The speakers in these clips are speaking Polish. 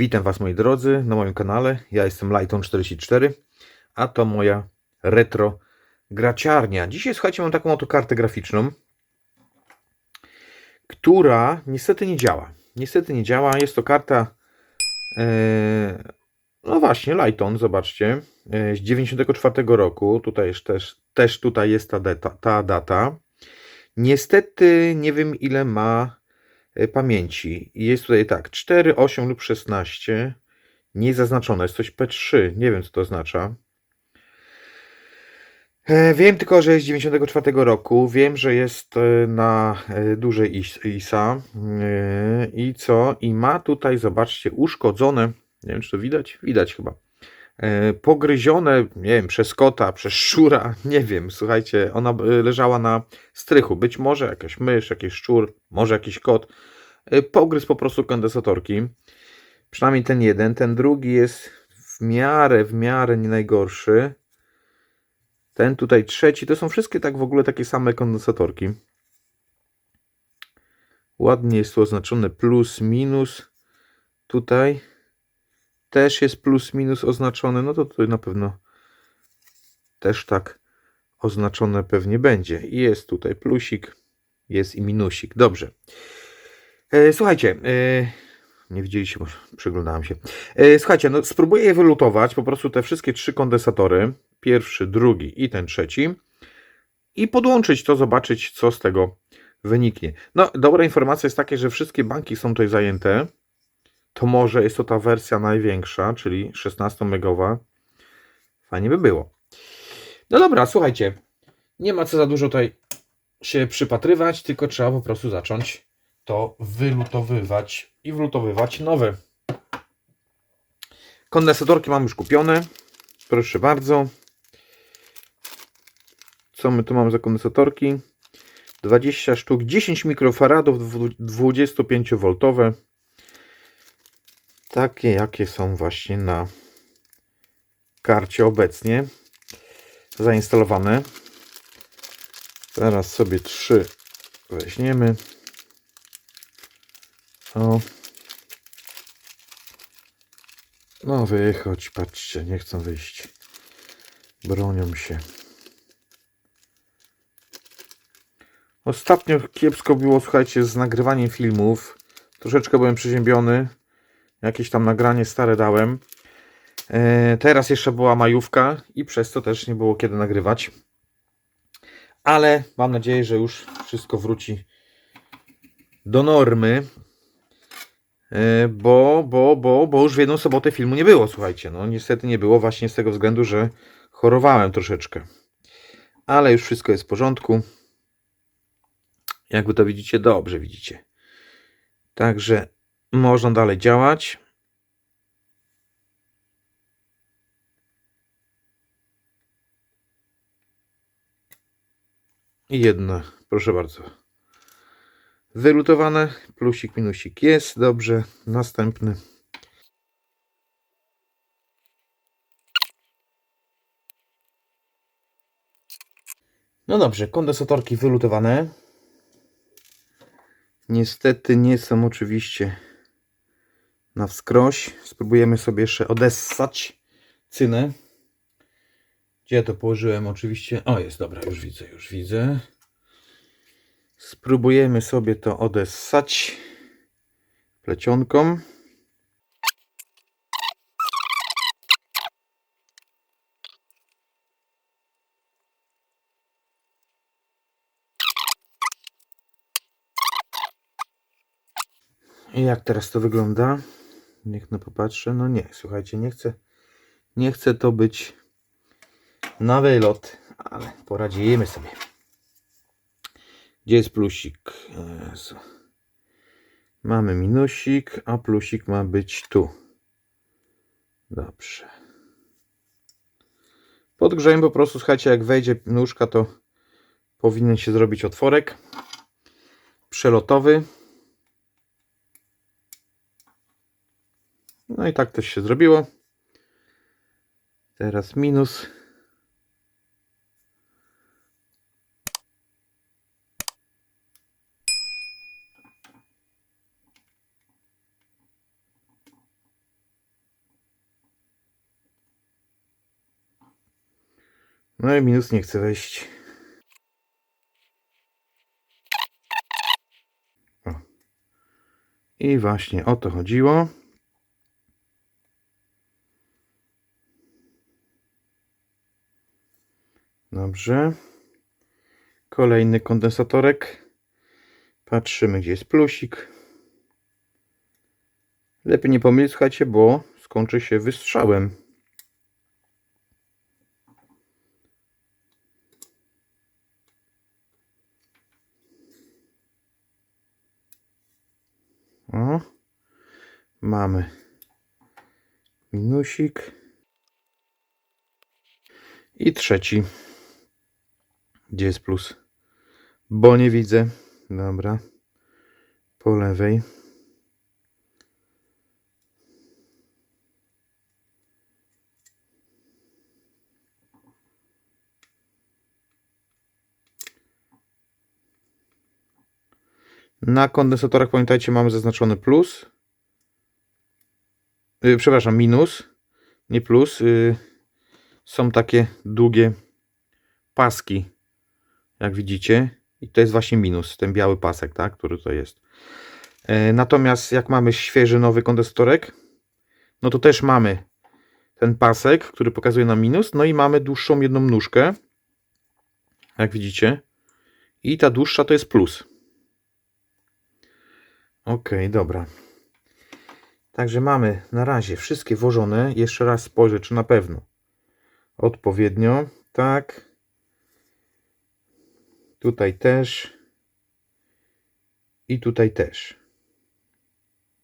Witam Was moi drodzy na moim kanale. Ja jestem Lighton44, a to moja retro graciarnia. Dzisiaj słuchajcie, mam taką oto kartę graficzną, która niestety nie działa. Niestety nie działa. Jest to karta e, no właśnie, Lighton, zobaczcie, e, z 94 roku. Tutaj jest też, też tutaj jest ta, ta data. Niestety nie wiem ile ma e, pamięci. Jest tutaj tak, 4, 8 lub 16. Nie zaznaczone, jest coś P3, nie wiem co to oznacza. E, Wiem tylko, że jest z 94 roku. Wiem, że jest e, na e, dużej is- ISA. I co? I ma tutaj, zobaczcie, uszkodzone. Nie wiem, czy to widać? Widać chyba. E, Pogryzione, nie wiem, przez kota, przez szczura, nie wiem. Słuchajcie, ona e, leżała na strychu. Być może jakaś mysz, jakiś szczur, może jakiś kot. E, Pogryzł po prostu kondensatorki. Przynajmniej ten jeden. Ten drugi jest w miarę, w miarę nie najgorszy. Ten tutaj trzeci, to są wszystkie tak w ogóle takie same kondensatorki. Ładnie jest tu oznaczone plus, minus. Tutaj też jest plus, minus oznaczone. No to tutaj na pewno też tak oznaczone pewnie będzie. I jest tutaj plusik, jest i minusik. Dobrze. E, słuchajcie, e, nie widzieliście, bo przyglądałem się. E, słuchajcie, no spróbuję wylutować, po prostu te wszystkie trzy kondensatory, pierwszy, drugi i ten trzeci i podłączyć to, zobaczyć co z tego wyniknie. No, dobra informacja jest taka, że wszystkie banki są tutaj zajęte. To może jest to ta wersja największa, czyli 16 megowa. Fajnie by było. No dobra, słuchajcie, nie ma co za dużo tutaj się przypatrywać, tylko trzeba po prostu zacząć to wylutowywać i wlutowywać nowe. Kondensatorki mam już kupione. Proszę bardzo. Co my tu mamy za kondensatorki? 20 sztuk, 10 mikrofaradów, 25V. Takie jakie są właśnie na karcie obecnie zainstalowane. Teraz sobie trzy weźmiemy. O. No wychodź, patrzcie, nie chcą wyjść. Bronią się. Ostatnio kiepsko było, słuchajcie, z nagrywaniem filmów. Troszeczkę byłem przeziębiony. Jakieś tam nagranie stare dałem. E, teraz jeszcze była majówka i przez to też nie było kiedy nagrywać. Ale mam nadzieję, że już wszystko wróci do normy. E, Bo, bo, bo, bo już w jedną sobotę filmu nie było, słuchajcie. No niestety nie było właśnie z tego względu, że chorowałem troszeczkę. Ale już wszystko jest w porządku. Jak wy to widzicie, dobrze widzicie. Także można dalej działać. I jedno, proszę bardzo. Wylutowane, plusik, minusik jest, dobrze. Następny. No dobrze, kondensatorki wylutowane. Niestety nie są oczywiście na wskroś. Spróbujemy sobie jeszcze odessać cynę. Gdzie ja to położyłem? Oczywiście. O, jest dobra, już widzę, już widzę. Spróbujemy sobie to odessać plecionką. I jak teraz to wygląda? Niech no popatrzę. No nie, słuchajcie, nie chcę, nie chcę to być na wylot, ale poradzimy sobie. Gdzie jest plusik? Jezu. Mamy minusik, a plusik ma być tu. Dobrze. Podgrzejmy po prostu, słuchajcie, jak wejdzie nóżka, to powinien się zrobić otworek przelotowy. No i tak też się zrobiło. Teraz minus. No i minus nie chce wejść. O. I właśnie o to chodziło. Dobrze. Kolejny kondensatorek. Patrzymy, gdzie jest plusik. Lepiej nie pomylić, słuchajcie, bo skończy się wystrzałem. O, mamy minusik. I trzeci. Gdzie jest plus? Bo nie widzę. Dobra. Po lewej. Na kondensatorach pamiętajcie, mamy zaznaczony plus. Yy, przepraszam, minus. Nie plus. Yy, są takie długie paski, jak widzicie. I to jest właśnie minus, ten biały pasek, tak, który to jest. E, Natomiast jak mamy świeży, nowy kondensatorek, no to też mamy ten pasek, który pokazuje nam minus, no i mamy dłuższą jedną nóżkę, jak widzicie. I ta dłuższa to jest plus. Ok, dobra. Także mamy na razie wszystkie włożone. Jeszcze raz spojrzę, czy na pewno odpowiednio. Tak. Tutaj też. I tutaj też.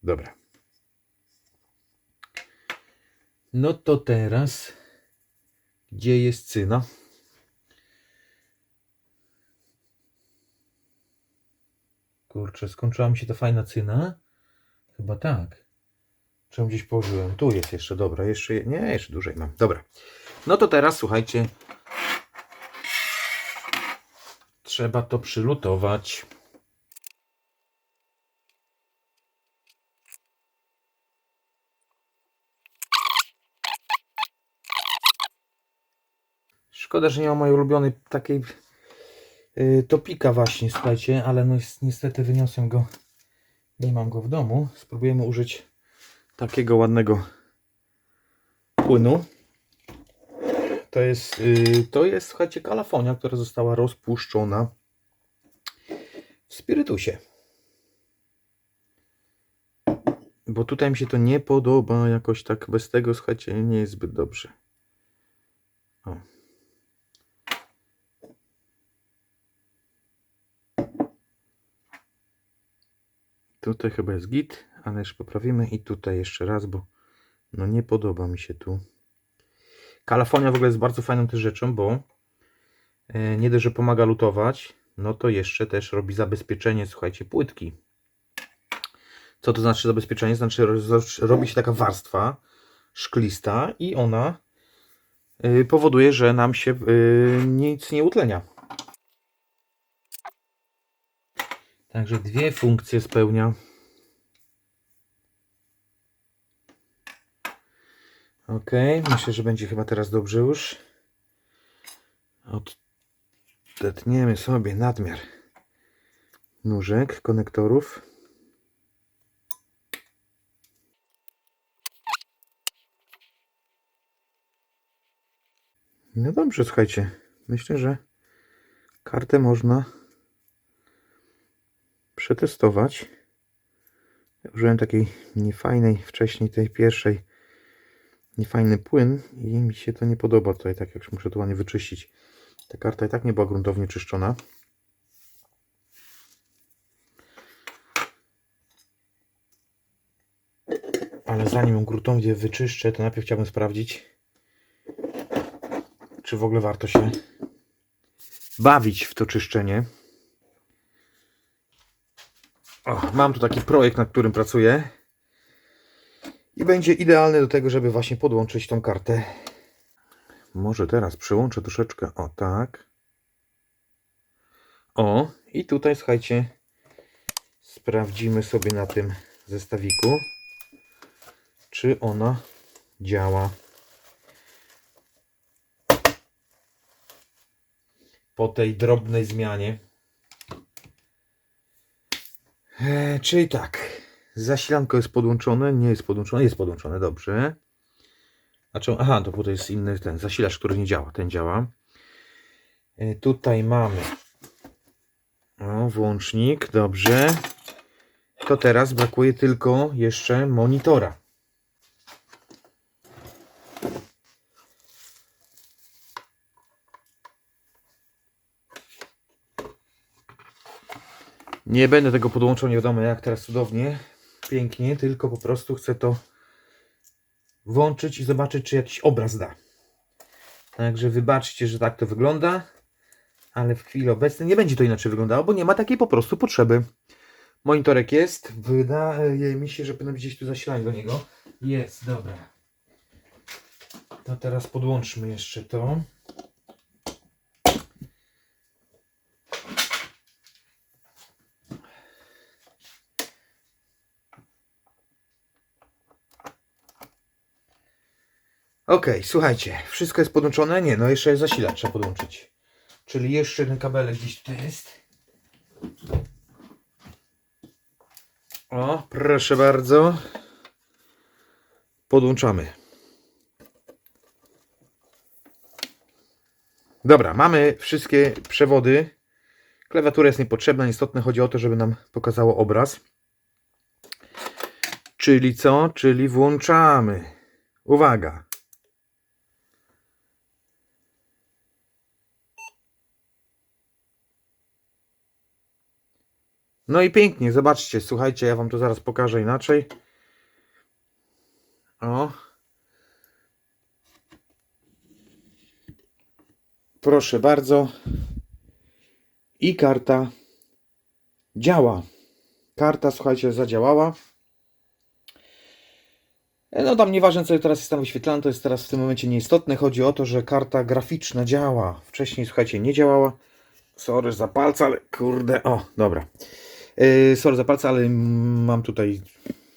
Dobra. No to teraz. Gdzie jest cyna? Kurczę, skończyła mi się ta fajna cyna. Chyba tak. Czemu gdzieś położyłem? Tu jest jeszcze, dobra. Jeszcze, je- nie, jeszcze dłużej mam. Dobra. No to teraz słuchajcie. Trzeba to przylutować. Szkoda, że nie ma mojej ulubionej takiej yy, topika właśnie, słuchajcie, ale no niestety wyniosłem go. Nie mam go w domu. Spróbujemy użyć takiego ładnego płynu. To jest, yy, to jest, słuchajcie, kalafonia, która została rozpuszczona w spirytusie. Bo tutaj mi się to nie podoba, jakoś tak bez tego, słuchajcie, nie jest zbyt dobrze. O. Tutaj chyba jest git, ale jeszcze poprawimy i tutaj jeszcze raz, bo no nie podoba mi się tu. Kalafonia w ogóle jest bardzo fajną też rzeczą, bo e, nie dość, że pomaga lutować, no to jeszcze też robi zabezpieczenie, słuchajcie, płytki. Co to znaczy zabezpieczenie? Znaczy robi się taka warstwa szklista i ona y, powoduje, że nam się y, nic nie utlenia. Także dwie funkcje spełnia. Ok, myślę, że będzie chyba teraz dobrze już. Odetniemy sobie nadmiar nóżek, konektorów. No dobrze, słuchajcie. Myślę, że kartę można przetestować. Użyłem takiej niefajnej, wcześniej tej pierwszej, niefajny płyn i mi się to nie podoba tutaj, tak jak muszę to ładnie wyczyścić. Ta karta i tak nie była gruntownie czyszczona. Ale zanim ją gruntownie wyczyszczę, to najpierw chciałbym sprawdzić, czy w ogóle warto się bawić w to czyszczenie. O, mam tu taki projekt, nad którym pracuję. I będzie idealny do tego, żeby właśnie podłączyć tą kartę. Może teraz przyłączę troszeczkę. O, tak. O, i tutaj słuchajcie, sprawdzimy sobie na tym zestawiku, czy ona działa. po tej drobnej zmianie. E, czyli tak, zasilanko jest podłączone, nie jest podłączone, jest podłączone, dobrze. A czemu? Aha, to tutaj jest inny ten zasilacz, który nie działa, ten działa. E, tutaj mamy o, włącznik, dobrze. To teraz brakuje tylko jeszcze monitora. Nie będę tego podłączał, nie wiadomo jak teraz cudownie, pięknie, tylko po prostu chcę to włączyć i zobaczyć, czy jakiś obraz da. Także wybaczcie, że tak to wygląda, ale w chwili obecnej nie będzie to inaczej wyglądało, bo nie ma takiej po prostu potrzeby. Monitorek jest, wydaje mi się, że być gdzieś tu zasilanie do niego. Jest, dobra. To teraz podłączmy jeszcze to. Ok, słuchajcie, wszystko jest podłączone? Nie, no jeszcze zasilacz trzeba podłączyć. Czyli jeszcze ten kabelek gdzieś tutaj jest. O, proszę bardzo. Podłączamy. Dobra, mamy wszystkie przewody. Klawiatura jest niepotrzebna, istotne chodzi o to, żeby nam pokazało obraz. Czyli co? Czyli włączamy. Uwaga. No i pięknie, zobaczcie, słuchajcie, ja wam to zaraz pokażę inaczej. O. Proszę bardzo. I karta działa. Karta, słuchajcie, zadziałała. E, No tam nieważne co teraz jest tam wyświetlane, to jest teraz w tym momencie nieistotne. Chodzi o to, że karta graficzna działa. Wcześniej, słuchajcie, nie działała. Sorry za palce, ale kurde, o, dobra. Yy, sorry za palce, ale mam tutaj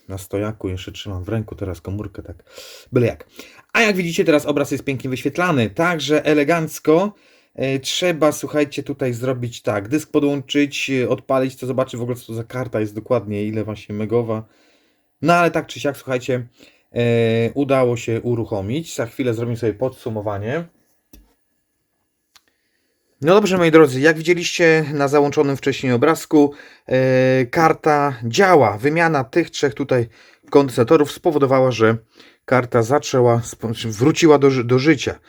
na stojaku, jeszcze trzymam w ręku teraz komórkę, tak byle jak. A jak widzicie, teraz obraz jest pięknie wyświetlany, także elegancko. Yy, trzeba, słuchajcie, tutaj zrobić tak, dysk podłączyć, yy, odpalić, to zobaczy w ogóle co to za karta jest dokładnie, ile właśnie megowa. No ale tak czy siak, słuchajcie, yy, udało się uruchomić. Za chwilę zrobimy sobie podsumowanie. No dobrze, moi drodzy, jak widzieliście na załączonym wcześniej obrazku, e, karta działa. Wymiana tych trzech tutaj kondensatorów spowodowała, że karta zaczęła, wróciła do, do życia.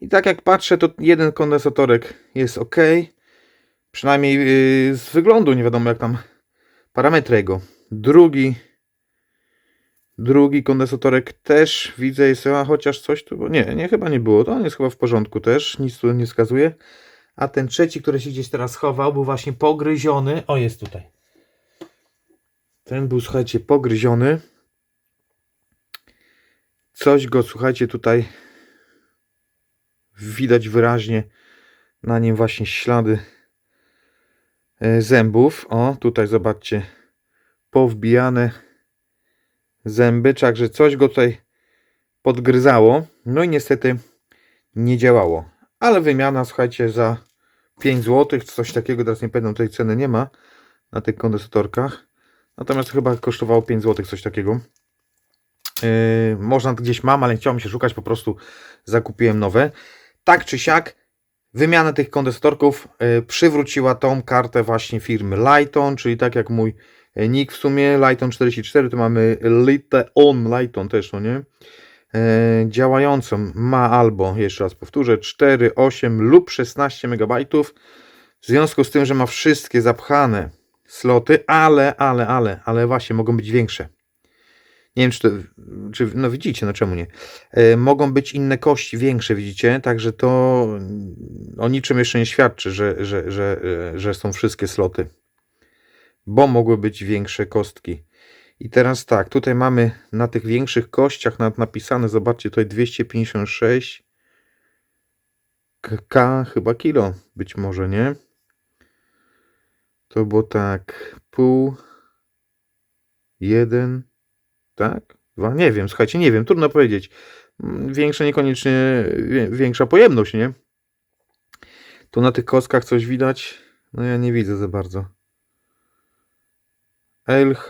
I tak jak patrzę, to jeden kondensatorek jest ok. Przynajmniej yy, z wyglądu, nie wiadomo jak tam parametry jego. Drugi, drugi kondensatorek też widzę jest, a chociaż coś tu, nie, nie, chyba nie było. To on jest chyba w porządku też, nic tu nie wskazuje. A ten trzeci, który się gdzieś teraz chował, był właśnie pogryziony. O, jest tutaj. Ten był, słuchajcie, pogryziony. Coś go, słuchajcie, tutaj widać wyraźnie na nim właśnie ślady e, zębów. O, tutaj zobaczcie, powbijane zęby, także coś go tutaj podgryzało. No i niestety nie działało. Ale wymiana, słuchajcie, za 5 zł, coś takiego, teraz nie pamiętam, tej ceny nie ma na tych kondensatorkach. Natomiast chyba kosztowało 5 zł, coś takiego. Yy, można gdzieś mam, ale chciałem się szukać, po prostu zakupiłem nowe. Tak czy siak, wymiana tych kondensatorków yy, przywróciła tą kartę właśnie firmy Lighton, czyli tak jak mój yy, nick w sumie, Lighton 44, to mamy Liteon Lighton też, no nie? E, działającą ma albo, jeszcze raz powtórzę, 4, 8 lub 16 MB. W związku z tym, że ma wszystkie zapchane sloty, ale, ale, ale, ale właśnie mogą być większe. Nie wiem, czy to, czy, no widzicie, no czemu nie? E, mogą być inne kości większe, widzicie? Także to o niczym jeszcze nie świadczy, że, że, że, e, że są wszystkie sloty. Bo mogły być większe kostki. I teraz tak, tutaj mamy na tych większych kościach nawet napisane, zobaczcie, tutaj 256 k chyba kilo, być może, nie? To było tak, pół, jeden, tak? Dwa, nie wiem, słuchajcie, nie wiem, trudno powiedzieć. Mm, Większa niekoniecznie, większa pojemność, nie? Tu na tych kostkach coś widać? No ja nie widzę za bardzo. LH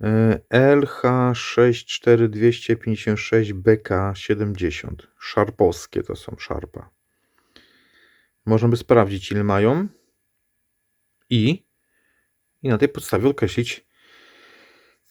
e, LH64256 BK70 szarpowskie to są szarpa. Można by sprawdzić ile mają i i na tej podstawie określić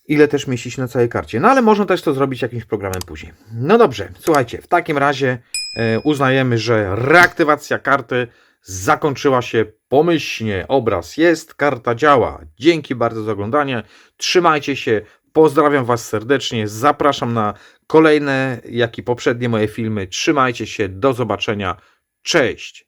ile też mieścić na całej karcie. No ale można też to zrobić jakimś programem później. No dobrze, słuchajcie, w takim razie e, uznajemy, że reaktywacja karty zakończyła się pomyślnie. Obraz jest, karta działa. Dzięki bardzo za oglądanie. Trzymajcie się. Pozdrawiam Was serdecznie. Zapraszam na kolejne, jak i poprzednie moje filmy. Trzymajcie się. Do zobaczenia. Cześć.